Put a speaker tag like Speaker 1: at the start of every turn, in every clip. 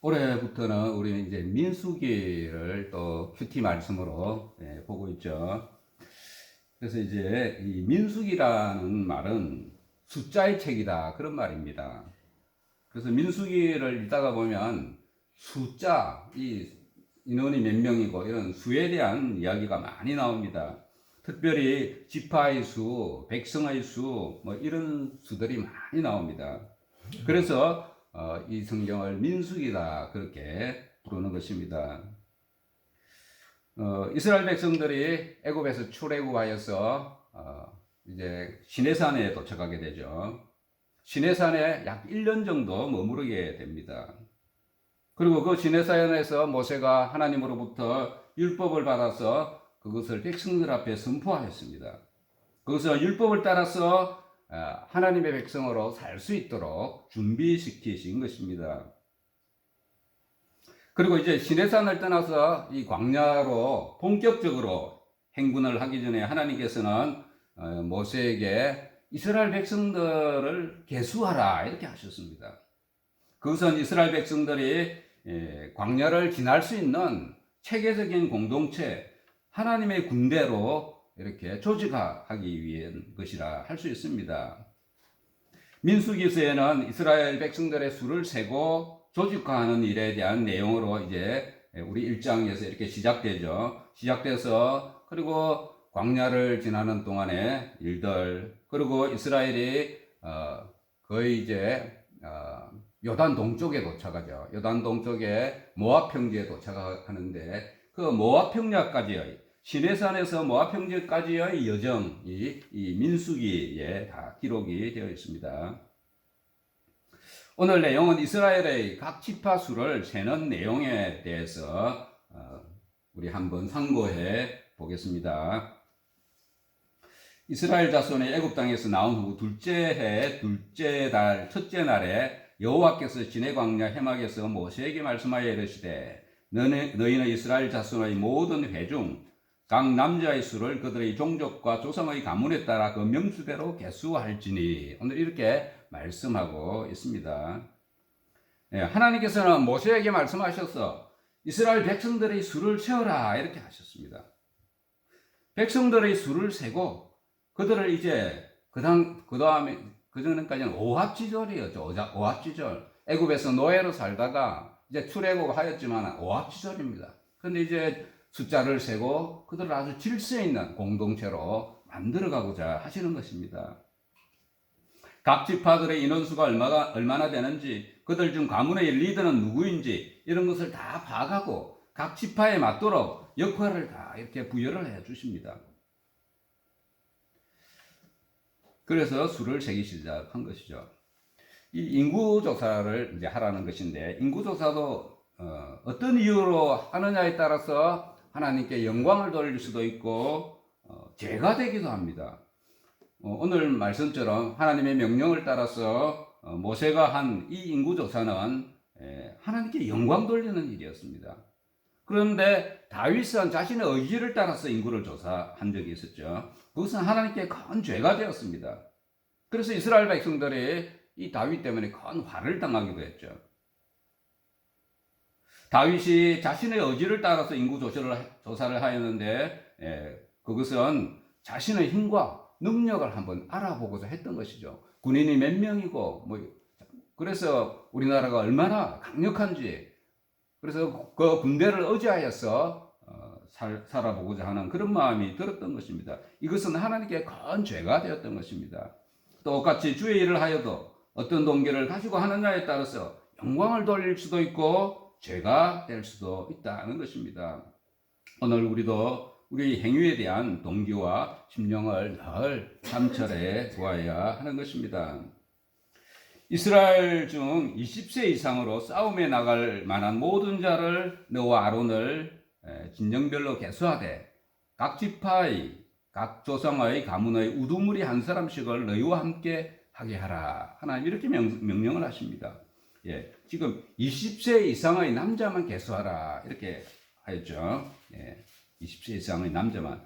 Speaker 1: 올해부터는 우리는 이제 민수기를 또 큐티 말씀으로 예, 보고 있죠. 그래서 이제 이 민수기라는 말은 숫자의 책이다 그런 말입니다. 그래서 민수기를 읽다가 보면 숫자, 이 인원이 몇 명이고 이런 수에 대한 이야기가 많이 나옵니다. 특별히 지파의 수, 백성의 수, 뭐 이런 수들이 많이 나옵니다. 그래서 어, 이 성경을 민수기다 그렇게 부르는 것입니다. 어, 이스라엘 백성들이 애굽에서 출애굽하여서 어, 이제 시내산에 도착하게 되죠. 시내산에 약 1년 정도 머무르게 됩니다. 그리고 그 시내산에서 모세가 하나님으로부터 율법을 받아서 그것을 백성들 앞에 선포하였습니다. 그것을 율법을 따라서 아, 하나님의 백성으로 살 수 있도록 준비시키신 것입니다. 그리고 이제 시내산을 떠나서 이 광야로 본격적으로 행군을 하기 전에 하나님께서는 어, 모세에게 이스라엘 백성들을 계수하라 이렇게 하셨습니다. 그것은 이스라엘 백성들이 예, 광야를 지날 수 있는 체계적인 공동체, 하나님의 군대로 이렇게 조직하기 위한 것이라 할 수 있습니다. 민수기서에는 이스라엘 백성들의 수를 세고 조직화하는 일에 대한 내용으로 이제 우리 1장에서 이렇게 시작되죠. 시작돼서 그리고 광야를 지나는 동안의 일들 그리고 이스라엘이 어 거의 이제 어 요단 동쪽에 도착하죠. 요단 동쪽에 모압 평지에 도착하는데 그 모압 평야까지의 시내산에서 모압 평지까지의 여정이 이 민수기에 다 기록이 되어 있습니다. 오늘 내용은 이스라엘의 각 지파 수를 세는 내용에 대해서 어, 우리 한번 상고해 보겠습니다. 이스라엘 자손의 애굽 땅에서 나온 후 둘째 해 둘째 달 첫째 날에 여호와께서 진해 광야 해막에서 모세에게 말씀하여 이르시되 너희, 너희는 이스라엘 자손의 모든 회중 각 남자의 수를 그들의 종족과 조상의 가문에 따라 그 명수대로 개수할지니 오늘 이렇게 말씀하고 있습니다. 예, 하나님께서는 모세에게 말씀하셔서 이스라엘 백성들의 수를 세어라 이렇게 하셨습니다. 백성들의 수를 세고 그들을 이제 그당 그 다음에 그 전까지는 오합지졸이었죠. 오합지졸. 애굽에서 노예로 살다가 이제 출애굽하였지만 오합지졸입니다. 그런데 이제 숫자를 세고 그들을 아주 질서 있는 공동체로 만들어가고자 하시는 것입니다. 각 지파들의 인원수가 얼마가, 얼마나 되는지, 그들 중 가문의 리더는 누구인지, 이런 것을 다 파악하고, 각 지파에 맞도록 역할을 다 이렇게 부여를 해 주십니다. 그래서 수를 세기 시작한 것이죠. 이 인구조사를 이제 하라는 것인데, 인구조사도 어, 떤 이유로 하느냐에 따라서 하나님께 영광을 돌릴 수도 있고, 어, 죄가 되기도 합니다. 어, 오늘 말씀처럼 하나님의 명령을 따라서 어, 모세가 한 이 인구 조사는 하나님께 영광 돌리는 일이었습니다. 그런데 다윗은 자신의 의지를 따라서 인구를 조사한 적이 있었죠. 그것은 하나님께 큰 죄가 되었습니다. 그래서 이스라엘 백성들이 이 다윗 때문에 큰 화를 당하기도 했죠. 다윗이 자신의 의지를 따라서 인구 조사를, 조사를 하였는데 그것은 자신의 힘과 능력을 한번 알아보고자 했던 것이죠. 군인이 몇 명이고 뭐 그래서 우리나라가 얼마나 강력한지 그래서 그 군대를 의지하여서 어, 살, 살아보고자 하는 그런 마음이 들었던 것입니다. 이것은 하나님께 큰 죄가 되었던 것입니다. 똑같이 주의 일을 하여도 어떤 동기를 가지고 하느냐에 따라서 영광을 돌릴 수도 있고 죄가 될 수도 있다는 것입니다. 오늘 우리도 우리 행위에 대한 동기와 심령을 늘 삼철해 보아야 하는 것입니다. 이스라엘 중 20세 이상으로 싸움에 나갈 만한 모든 자를 너와 아론을 진영별로 개수하되 각 지파의 각 조상의 가문의 우두머리 한 사람씩을 너희와 함께 하게 하라. 하나님 이렇게 명, 명령을 하십니다. 예, 지금 20세 이상의 남자만 개수하라 이렇게 하였죠. 예. 20세 이상의 남자만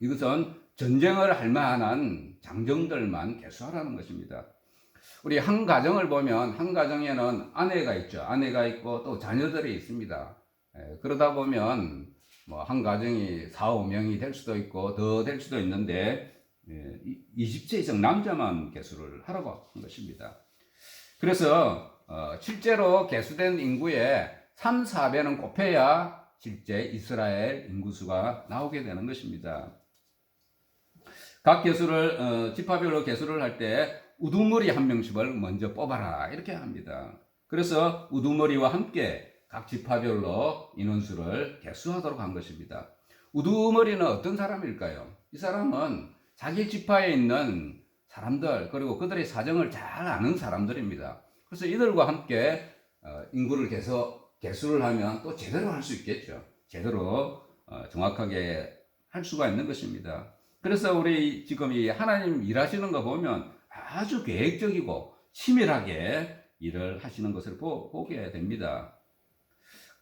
Speaker 1: 이것은 전쟁을 할 만한 장정들만 개수하라는 것입니다. 우리 한 가정을 보면 한 가정에는 아내가 있죠. 아내가 있고 또 자녀들이 있습니다. 예, 그러다 보면 뭐 한 가정이 4, 5명이 될 수도 있고 더 될 수도 있는데 예, 20세 이상 남자만 개수를 하라고 한 것입니다. 그래서 어, 실제로 개수된 인구의 3, 4배는 곱해야 실제 이스라엘 인구수가 나오게 되는 것입니다. 각 개수를 어, 지파별로 개수를 할 때 우두머리 한 명씩을 먼저 뽑아라 이렇게 합니다. 그래서 우두머리와 함께 각 지파별로 인원수를 개수하도록 한 것입니다. 우두머리는 어떤 사람일까요? 이 사람은 자기 지파에 있는 사람들 그리고 그들의 사정을 잘 아는 사람들입니다. 그래서 이들과 함께 어, 인구를 개수, 개수를 하면 또 제대로 할 수 있겠죠. 제대로 어, 정확하게 할 수가 있는 것입니다. 그래서 우리 지금 이 하나님 일하시는 거 보면 아주 계획적이고 치밀하게 일을 하시는 것을 보, 보게 됩니다.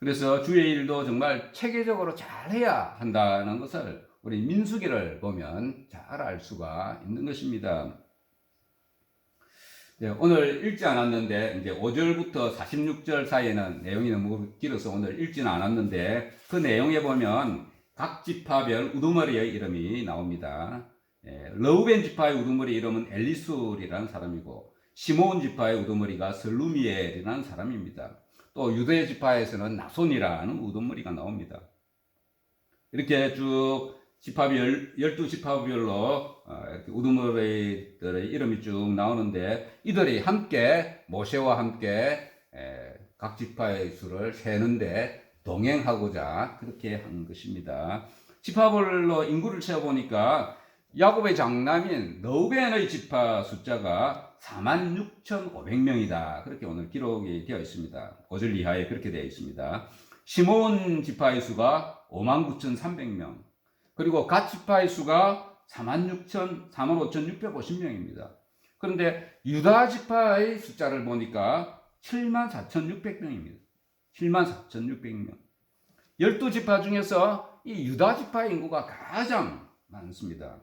Speaker 1: 그래서 주의 일도 정말 체계적으로 잘 해야 한다는 것을 우리 민수기를 보면 잘 알 수가 있는 것입니다. 네, 오늘 읽지 않았는데 이제 5절부터 46절 사이에는 내용이 너무 길어서 오늘 읽지는 않았는데 그 내용에 보면 각 지파별 우두머리의 이름이 나옵니다. 예, 러우벤 지파의 우두머리 이름은 엘리술이라는 사람이고 시몬 지파의 우두머리가 슬루미엘이라는 사람입니다. 또 유대 지파에서는 나손이라는 우두머리가 나옵니다. 이렇게 쭉 지파별 12지파별로 어, 우두머리들의 이름이 쭉 나오는데 이들이 함께 모세와 함께 각 지파의 수를 세는데 동행하고자 그렇게 한 것입니다. 지파별로 인구를 세어보니까 야곱의 장남인 너우벤의 지파 숫자가 46,500명이다. 그렇게 오늘 기록이 되어 있습니다. 5절 이하에 그렇게 되어 있습니다. 시몬 지파의 수가 59,300명. 그리고 갓 지파의 수가 46,000, 45,650명입니다. 그런데 유다 지파의 숫자를 보니까 74,600명입니다. 74,600명. 12지파 중에서 이 유다 지파의 인구가 가장 많습니다.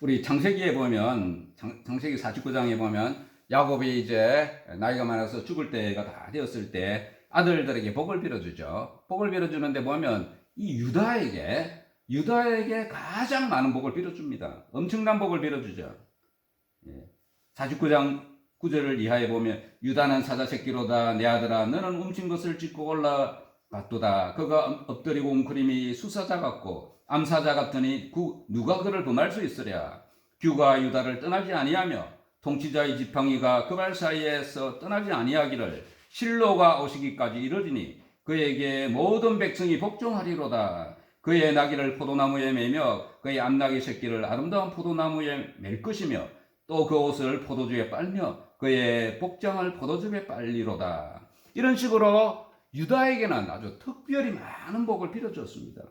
Speaker 1: 우리 창세기에 보면 장, 세기 49장에 보면 야곱이 이제 나이가 많아서 죽을 때가 다 되었을 때 아들들에게 복을 빌어주죠. 복을 빌어주는데 보면 이 유다에게 유다에게 가장 많은 복을 빌어줍니다. 엄청난 복을 빌어주죠. 예. 49장 9절을 이하에 보면 유다는 사자 새끼로다 내 아들아 너는 훔친 것을 짚고 올라갔도다 그가 엎드리고 웅크림이 수사자 같고 암사자 같으니 구, 누가 그를 범할 수 있으랴 규가 유다를 떠나지 아니하며 통치자의 지팡이가 그 발 사이에서 떠나지 아니하기를 실로가 오시기까지 이르리니 그에게 모든 백성이 복종하리로다 그의 나귀를 포도나무에 매며 그의 암나귀 새끼를 아름다운 포도나무에 맬 것이며 또 그 옷을 포도주에 빨며 그의 복장을 포도즙에 빨리로다. 이런 식으로 유다에게는 아주 특별히 많은 복을 빌어줬습니다.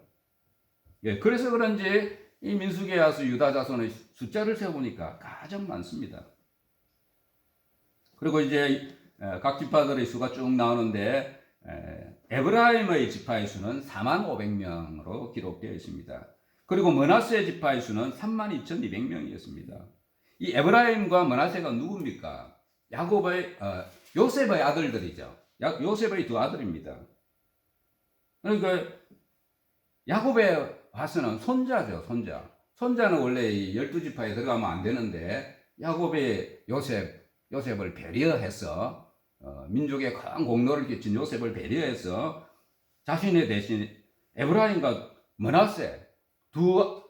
Speaker 1: 예, 그래서 그런지 이 민수기에 와서 유다 자손의 숫자를 세보니까 가장 많습니다. 그리고 이제 각 지파들의 수가 쭉 나오는데 에브라임의 지파의 수는 4만 500명으로 기록되어 있습니다. 그리고 머나스의 지파의 수는 3만 2,200명이었습니다. 이 에브라임과 머나세가 누굽니까? 야곱의 어, 요셉의 아들들이죠. 야, 요셉의 두 아들입니다. 그러니까 야곱의 와서는 손자죠, 손자. 손자는 원래 이 열두 지파에 들어가면 안 되는데 야곱의 요셉, 요셉을 배려해서 어, 민족에 큰 공로를 끼친 요셉을 배려해서 자신의 대신 에브라임과 머나세 두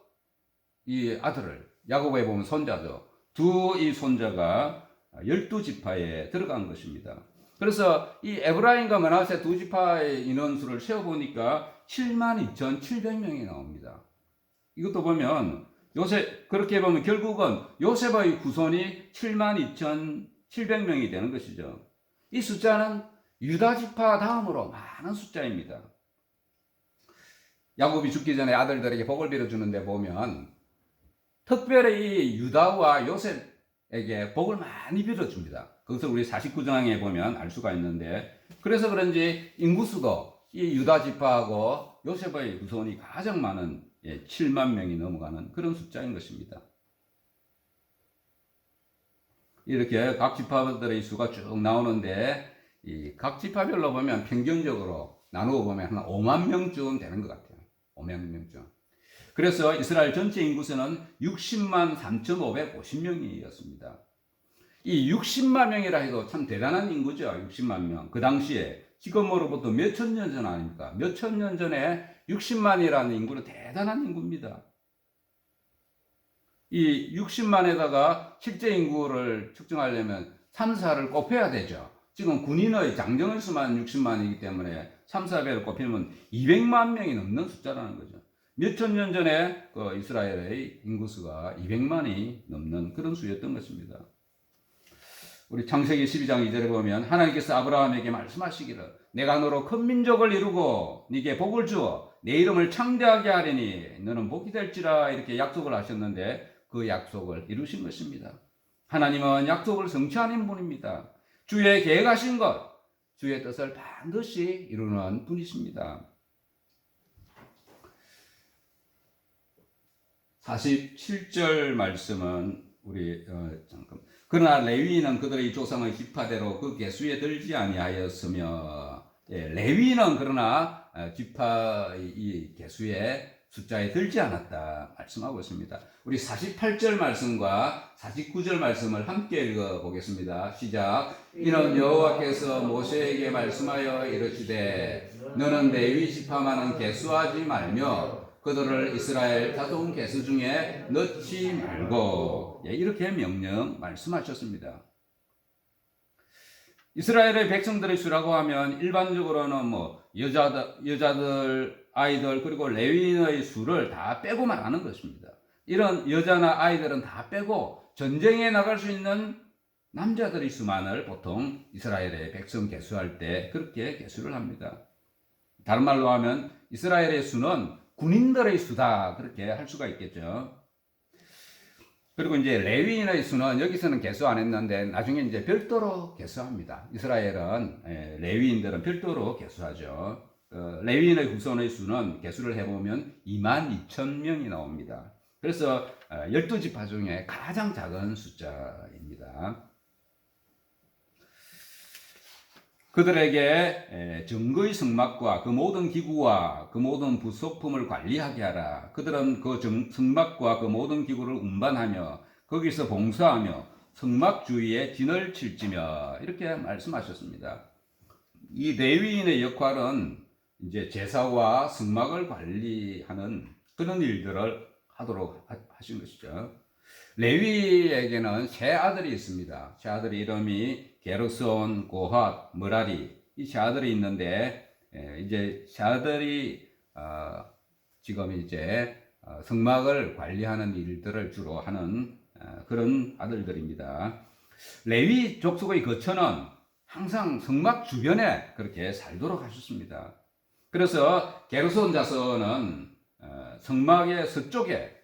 Speaker 1: 이 아들을 야곱에 보면 손자죠. 두 이 손자가 열두 지파에 들어간 것입니다. 그래서 이 에브라임과 머나세 두 지파의 인원수를 세어보니까 7만 2,700명이 나옵니다. 이것도 보면 요셉, 그렇게 보면 결국은 요셉의 후손이 7만 2,700명이 되는 것이죠. 이 숫자는 유다 지파 다음으로 많은 숫자입니다. 야곱이 죽기 전에 아들들에게 복을 빌어주는데 보면 특별히 유다와 요셉 에게 복을 많이 빌어줍니다. 그것을 우리 49장에 보면 알 수가 있는데 그래서 그런지 인구수도 이 유다 지파하고 요셉의 후손이 가장 많은 7만 명이 넘어가는 그런 숫자인 것입니다. 이렇게 각 지파들의 수가 쭉 나오는데 이각 지파별로 보면 평균적으로 나누어 보면 한 5만 명쯤 되는 것 같아요. 5만 명쯤. 그래서 이스라엘 전체 인구수는 60만 3,550명이었습니다. 이 60만 명이라 해도 참 대단한 인구죠. 60만 명. 그 당시에 지금으로부터 몇 천 년 전 아닙니까? 몇 천 년 전에 60만이라는 인구는 대단한 인구입니다. 이 60만에다가 실제 인구를 측정하려면 3, 4를 곱해야 되죠. 지금 군인의 장정의 수만 60만이기 때문에 3, 4배를 곱히면 200만 명이 넘는 숫자라는 거죠. 몇천 년 전에 그 이스라엘의 인구수가 200만이 넘는 그런 수였던 것입니다. 우리 창세기 12장 2절에 보면 하나님께서 아브라함에게 말씀하시기를 내가 너로 큰 민족을 이루고 네게 복을 주어 내 이름을 창대하게 하리니 너는 복이 될지라 이렇게 약속을 하셨는데 그 약속을 이루신 것입니다. 하나님은 약속을 성취하는 분입니다. 주의 계획하신 것, 주의 뜻을 반드시 이루는 분이십니다. 47절 말씀은 우리 어, 잠깐 그러나 레위인은 그들의 조상의 지파대로 그 계수에 들지 아니하였으며 예, 레위인은 그러나 어, 지파의 이 계수에 숫자에 들지 않았다 말씀하고 있습니다. 우리 48절 말씀과 49절 말씀을 함께 읽어 보겠습니다. 시작. 이는 여호와께서 모세에게 말씀하여 이르시되 너는 레위 지파만은 계수하지 말며 그들을 이스라엘 자손 계수 중에 넣지 말고 예, 이렇게 명령 말씀하셨습니다. 이스라엘의 백성들의 수라고 하면 일반적으로는 뭐 여자들, 여자들, 아이들 그리고 레위인의 수를 다 빼고 말하는 것입니다. 이런 여자나 아이들은 다 빼고 전쟁에 나갈 수 있는 남자들의 수만을 보통 이스라엘의 백성 개수할 때 그렇게 개수를 합니다. 다른 말로 하면 이스라엘의 수는 군인들의 수다 그렇게 할 수가 있겠죠. 그리고 이제 레위인의 수는 여기서는 개수 안 했는데 나중에 이제 별도로 개수합니다. 이스라엘은 예, 레위인들은 별도로 개수하죠. 어, 레위인의 후손의 수는 개수를 해보면 2만 2천 명이 나옵니다. 그래서 12지파 중에 가장 작은 숫자입니다. 그들에게 증거의 성막과 그 모든 기구와 그 모든 부속품을 관리하게 하라. 그들은 그 성막과 그 모든 기구를 운반하며 거기서 봉사하며 성막 주위에 진을 칠지며 이렇게 말씀하셨습니다. 이 레위인의 역할은 이제 제사와 성막을 관리하는 그런 일들을 하도록 하신 것이죠. 레위에게는 세 아들이 있습니다. 세 아들의 이름이 게르손, 고핫, 머라리 이 세 아들이 있는데 이제 세 아들이 어, 지금 이제 어, 성막을 관리하는 일들을 주로 하는 어, 그런 아들들입니다. 레위 족속의 거처는 항상 성막 주변에 그렇게 살도록 하셨습니다. 그래서 게르손 자손은 성막의 서쪽에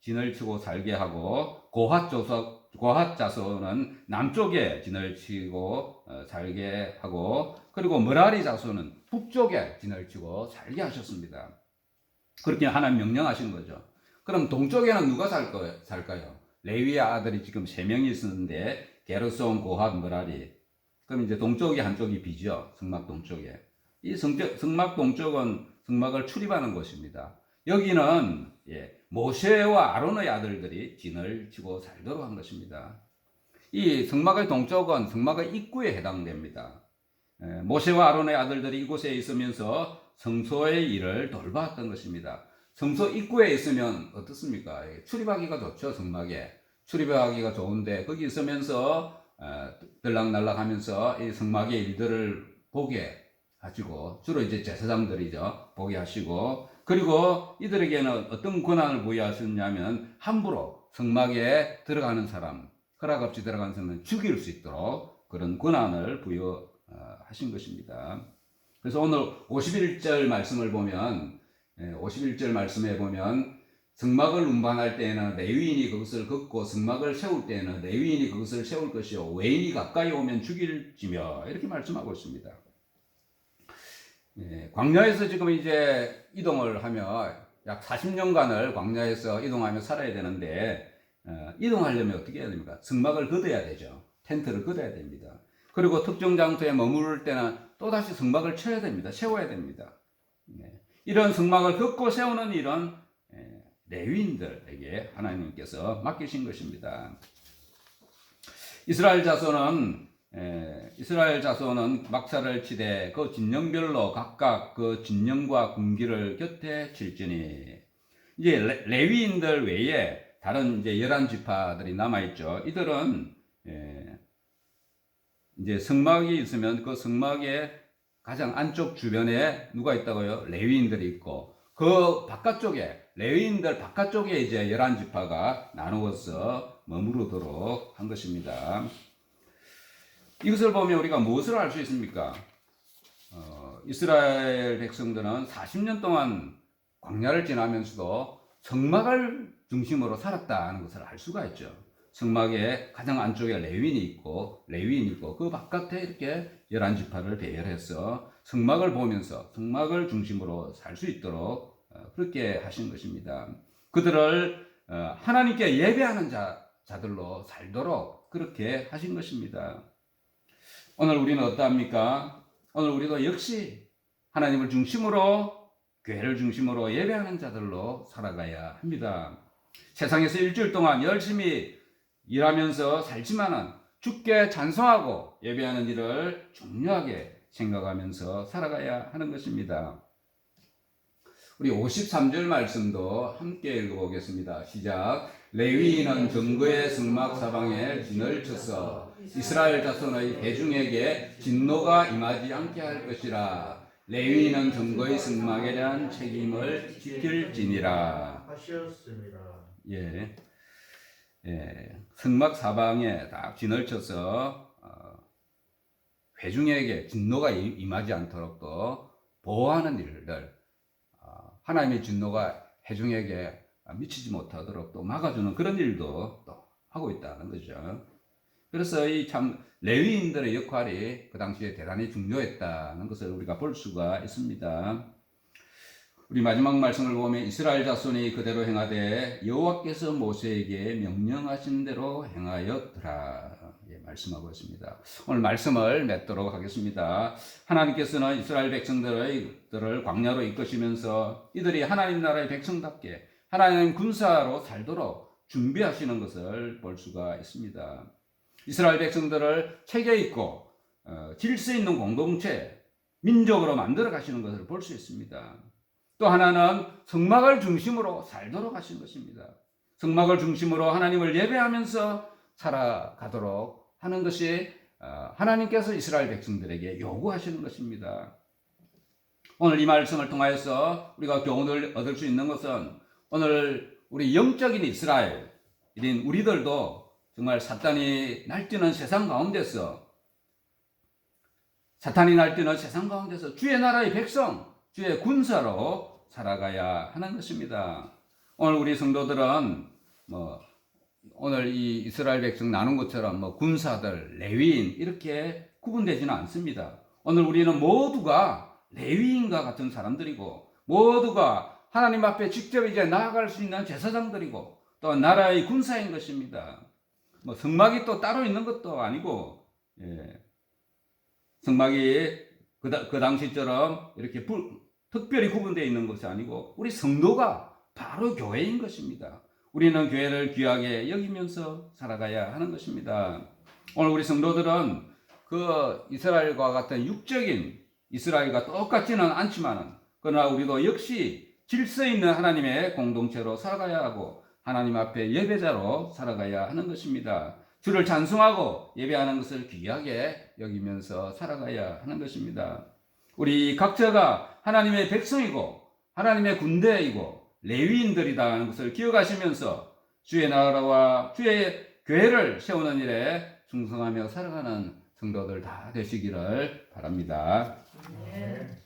Speaker 1: 진을 치고 살게 하고 고핫 조석 고핫 자손은 남쪽에 진을 치고 어, 살게 하고 그리고 머라리 자손은 북쪽에 진을 치고 살게 하셨습니다. 그렇게 하나님 명령하신 거죠. 그럼 동쪽에는 누가 살까요? 살까요? 레위의 아들이 지금 세 명이 있었는데 게르손, 고핫, 머라리. 그럼 이제 동쪽이 한쪽이 비죠. 성막 동쪽에. 이 성적, 성막 동쪽은 성막을 출입하는 곳입니다. 여기는 예, 모세와 아론의 아들들이 진을 치고 살도록 한 것입니다. 이 성막의 동쪽은 성막의 입구에 해당됩니다. 예, 모세와 아론의 아들들이 이곳에 있으면서 성소의 일을 돌봤던 것입니다. 성소 입구에 있으면 어떻습니까? 예, 출입하기가 좋죠, 성막에. 출입하기가 좋은데 거기 있으면서 어, 들락날락 하면서 이 성막의 일들을 보게 하시고 주로 이제 제사장들이죠. 보게 하시고 그리고 이들에게는 어떤 권한을 부여하셨냐면 함부로 성막에 들어가는 사람, 허락 없이 들어가는 사람은 죽일 수 있도록 그런 권한을 부여하신 것입니다. 그래서 오늘 51절 말씀을 보면 51절 말씀에 보면 성막을 운반할 때에는 레위인이 그것을 걷고 성막을 세울 때에는 레위인이 그것을 세울 것이요 외인이 가까이 오면 죽일지며 이렇게 말씀하고 있습니다. 예, 광야에서 지금 이제 이동을 하며 약 40년간을 광야에서 이동하며 살아야 되는데 어, 이동하려면 어떻게 해야 됩니까? 성막을 걷어야 되죠. 텐트를 걷어야 됩니다. 그리고 특정 장소에 머무를 때는 또다시 성막을 쳐야 됩니다. 세워야 됩니다. 네. 이런 성막을 걷고 세우는 일은 예, 레위인들에게 하나님께서 맡기신 것입니다. 이스라엘 자손은 에, 이스라엘 자손은 막사를 치되 그 진영별로 각각 그 진영과 군기를 곁에 칠지니 이제 레, 레위인들 외에 다른 이제 열한 지파들이 남아 있죠. 이들은 에, 이제 성막이 있으면 그 성막의 가장 안쪽 주변에 누가 있다고요? 레위인들이 있고 그 바깥쪽에 레위인들 바깥쪽에 이제 열한 지파가 나누어서 머무르도록 한 것입니다. 이것을 보면 우리가 무엇을 알 수 있습니까? 어, 이스라엘 백성들은 40년 동안 광야를 지나면서도 성막을 중심으로 살았다는 것을 알 수가 있죠. 성막의 가장 안쪽에 레위인이 있고 레위인이 있고 그 바깥에 이렇게 열한 지파를 배열해서 성막을 보면서 성막을 중심으로 살 수 있도록 어, 그렇게 하신 것입니다. 그들을 어, 하나님께 예배하는 자, 자들로 살도록 그렇게 하신 것입니다. 오늘 우리는 어떠합니까? 오늘 우리도 역시 하나님을 중심으로 교회를 중심으로 예배하는 자들로 살아가야 합니다. 세상에서 일주일 동안 열심히 일하면서 살지만은 주께 찬송하고 예배하는 일을 중요하게 생각하면서 살아가야 하는 것입니다. 우리 53절 말씀도 함께 읽어보겠습니다. 시작. 레위인은 정거의 성막 사방에 진을 쳐서 이스라엘 자손의 대중에게 진노가 임하지 않게 할 것이라. 레위인은 정거의 성막에 대한 책임을 지킬지니라.
Speaker 2: 하셨습니다.
Speaker 1: 예. 예. 성막 사방에 딱 진을 쳐서 어, 회중에게 진노가 임- 임하지 않도록 또 보호하는 일들 어, 하나님의 진노가 회중에게 미치지 못하도록 또 막아주는 그런 일도 또 하고 있다는 거죠. 그래서 이 참 레위인들의 역할이 그 당시에 대단히 중요했다는 것을 우리가 볼 수가 있습니다. 우리 마지막 말씀을 보면 이스라엘 자손이 그대로 행하되 여호와께서 모세에게 명령하신 대로 행하였더라 예, 말씀하고 있습니다. 오늘 말씀을 맺도록 하겠습니다. 하나님께서는 이스라엘 백성들의 들을 광야로 이끄시면서 이들이 하나님 나라의 백성답게 하나님 군사로 살도록 준비하시는 것을 볼 수가 있습니다. 이스라엘 백성들을 체계 있고 어, 질서 있는 공동체 민족으로 만들어 가시는 것을 볼 수 있습니다. 또 하나는 성막을 중심으로 살도록 하신 것입니다. 성막을 중심으로 하나님을 예배하면서 살아가도록 하는 것이 어, 하나님께서 이스라엘 백성들에게 요구하시는 것입니다. 오늘 이 말씀을 통하여서 우리가 교훈을 얻을 수 있는 것은 오늘 우리 영적인 이스라엘인 우리들도 정말 사탄이 날뛰는 세상 가운데서 사탄이 날뛰는 세상 가운데서 주의 나라의 백성, 주의 군사로 살아가야 하는 것입니다. 오늘 우리 성도들은 뭐 오늘 이 이스라엘 백성 나눈 것처럼 뭐 군사들, 레위인 이렇게 구분되지는 않습니다. 오늘 우리는 모두가 레위인과 같은 사람들이고 모두가 하나님 앞에 직접 이제 나아갈 수 있는 제사장들이고 또 나라의 군사인 것입니다. 뭐 성막이 또 따로 있는 것도 아니고 예. 성막이 그, 다, 그 당시처럼 이렇게 불, 특별히 구분되어 있는 것이 아니고 우리 성도가 바로 교회인 것입니다. 우리는 교회를 귀하게 여기면서 살아가야 하는 것입니다. 오늘 우리 성도들은 그 이스라엘과 같은 육적인 이스라엘과 똑같지는 않지만은 그러나 우리도 역시 질서 있는 하나님의 공동체로 살아가야 하고 하나님 앞에 예배자로 살아가야 하는 것입니다. 주를 찬송하고 예배하는 것을 귀하게 여기면서 살아가야 하는 것입니다. 우리 각자가 하나님의 백성이고 하나님의 군대이고 레위인들이다는 것을 기억하시면서 주의 나라와 주의 교회를 세우는 일에 충성하며 살아가는 성도들 다 되시기를 바랍니다.
Speaker 2: 네.